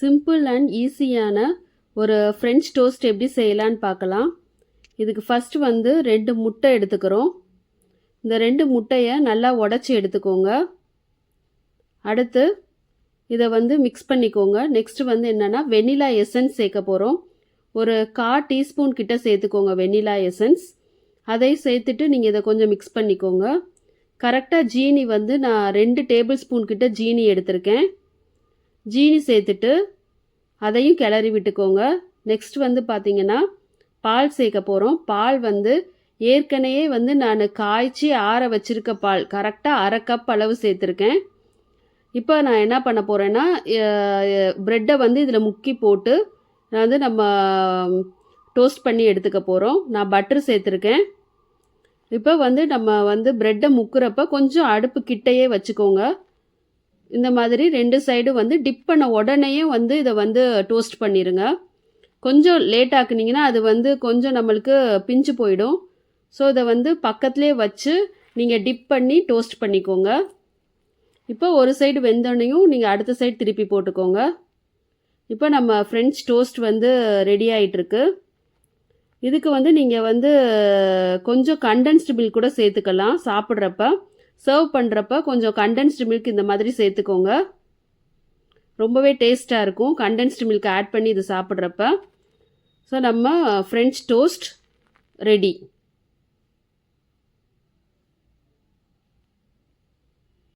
Simple and ஈஸியான ஒரு French toast எப்படி செய்யலான்னு பார்க்கலாம். இதுக்கு ஃபஸ்ட்டு வந்து ரெண்டு முட்டை எடுத்துக்கிறோம். இந்த ரெண்டு முட்டையை நல்லா உடச்சி எடுத்துக்கோங்க. அடுத்து இதை வந்து மிக்ஸ் பண்ணிக்கோங்க. நெக்ஸ்ட்டு வந்து என்னென்னா வெனிலா எசன்ஸ் சேர்க்க போகிறோம் ஒரு கா டீஸ்பூன் கிட்ட சேர்த்துக்கோங்க வெனிலா எசன்ஸ் அதை சேர்த்துட்டு நீங்கள் இதை கொஞ்சம் மிக்ஸ் பண்ணிக்கோங்க. கரெக்டாக ஜீனி வந்து நான் ரெண்டு டேபிள் ஸ்பூன் கிட்ட ஜீனி எடுத்திருக்கேன். ஜீனி சேர்த்துட்டு அதையும் கிளறி விட்டுக்கோங்க. நெக்ஸ்ட் வந்து பார்த்தீங்கன்னா பால் சேர்க்க போகிறோம் பால் வந்து ஏற்கனவே வந்து நான் காய்ச்சி ஆற வச்சிருக்க பால். கரெக்டாக அரை கப் அளவு சேர்த்துருக்கேன். இப்போ நான் என்ன பண்ண போகிறேன்னா ப்ரெட்டை வந்து இதில் முக்கி போட்டு நான் வந்து நம்ம டோஸ்ட் பண்ணி எடுத்துக்க போகிறோம் நான் பட்டர் சேர்த்துருக்கேன். இப்போ வந்து நம்ம வந்து ப்ரெட்டை முக்குறப்ப கொஞ்சம் அடுப்பு கிட்டையே வச்சுக்கோங்க. இந்த மாதிரி ரெண்டு சைடும் வந்து டிப் பண்ண உடனேயே வந்து இதை வந்து டோஸ்ட் பண்ணிடுங்க கொஞ்சம் லேட் ஆக்குனீங்கன்னா அது வந்து கொஞ்சம் நம்மளுக்கு பிஞ்சு போயிடும். ஸோ இதை வந்து பக்கத்துலேயே வச்சு நீங்கள் டிப் பண்ணி டோஸ்ட் பண்ணிக்கோங்க. இப்போ ஒரு சைடு வெந்தோடனையும் நீங்கள் அடுத்த சைடு திருப்பி போட்டுக்கோங்க. இப்போ நம்ம ஃப்ரெஞ்ச் டோஸ்ட் வந்து ரெடி ஆகிட்டுருக்கு இதுக்கு வந்து நீங்கள் வந்து கொஞ்சம் கண்டென்ஸ்டு மில்க் கூட சேர்த்துக்கலாம் சாப்பிட்றப்ப. சர்வ் பண்ணுறப்ப கொஞ்சம் கண்டென்ஸ்டு மில்க் இந்த மாதிரி சேர்த்துக்கோங்க. ரொம்பவே டேஸ்ட்டாக இருக்கும். கண்டென்ஸ்டு மில்க் ஆட் பண்ணி இது சாப்பிட்றப்ப. ஸோ நம்ம ஃப்ரெஞ்ச் டோஸ்ட் ரெடி